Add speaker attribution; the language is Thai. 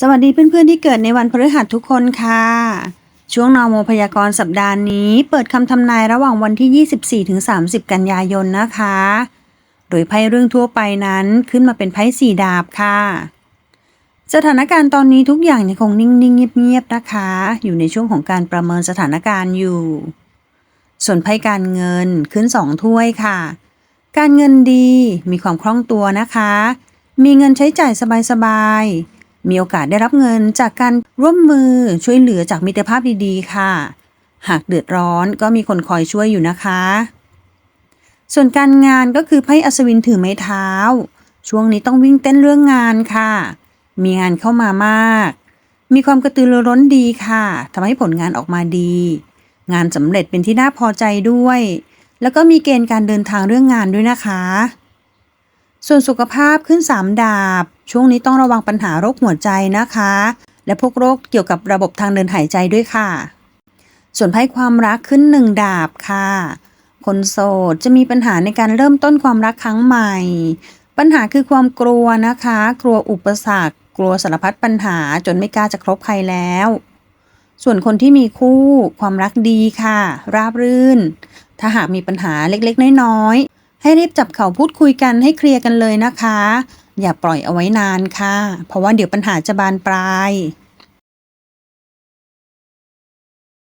Speaker 1: สวัสดีเพื่อนๆที่เกิดในวันพฤหัสทุกคนค่ะ ช่วงนอโมพยากรณ์สัปดาห์นี้ เปิดคำทำนายระหว่างวันที่ 24ถึง30 กันยายนนะคะ โดยไพ่เรื่องทั่วไปนั้นขึ้นมาเป็นไพ่สี่ดาบค่ะ สถานการณ์ตอนนี้ทุกอย่างยังคงนิ่ง ๆ เงียบ ๆ นะคะ อยู่ในช่วงของการประเมินสถานการณ์อยู่ ส่วนไพ่การเงินขึ้นสองถ้วยค่ะ การเงินดีมีความคล่องตัวนะคะ มีเงินใช้จ่ายสบาย ๆ มีโอกาสได้รับเงินจากการร่วมมือช่วยเหลือจากมิตรภาพดีๆ ค่ะ หากเดือดร้อนก็มีคนคอยช่วยอยู่นะคะ ส่วนการงานก็คือไพ่อัศวินถือไม้เท้า ช่วงนี้ต้องวิ่งเต้นเรื่องงานค่ะ มีงานเข้ามามาก มีความกระตือรือร้นดีค่ะทำให้ผลงานออกมาดี งานสำเร็จเป็นที่น่าพอใจด้วย แล้วก็มีเกณฑ์การเดินทางเรื่องงานด้วยนะคะ ส่วนสุขภาพขึ้น 3 ดาบ ช่วงนี้ต้องระวังปัญหาโรคหัวใจนะคะ และพวกโรคเกี่ยวกับระบบทางเดินหายใจด้วยค่ะ ส่วนไพ่ความรักขึ้น1ดาบค่ะ คนโสดจะมีปัญหาในการเริ่มต้นความรักครั้งใหม่ ปัญหาคือความกลัวนะคะ กลัวอุปสรรค กลัวสารพัดปัญหาจนไม่กล้าจะคบใครแล้ว ส่วนคนที่มีคู่ความรักดีค่ะ ราบรื่น ถ้าหากมีปัญหาเล็กๆ น้อยๆ ให้รีบจับเข่าพูดคุยกันให้เคลียร์กันเลยนะคะ อย่าปล่อยเอาไว้นานค่ะ เพราะว่าเดี๋ยวปัญหาจะบานปลาย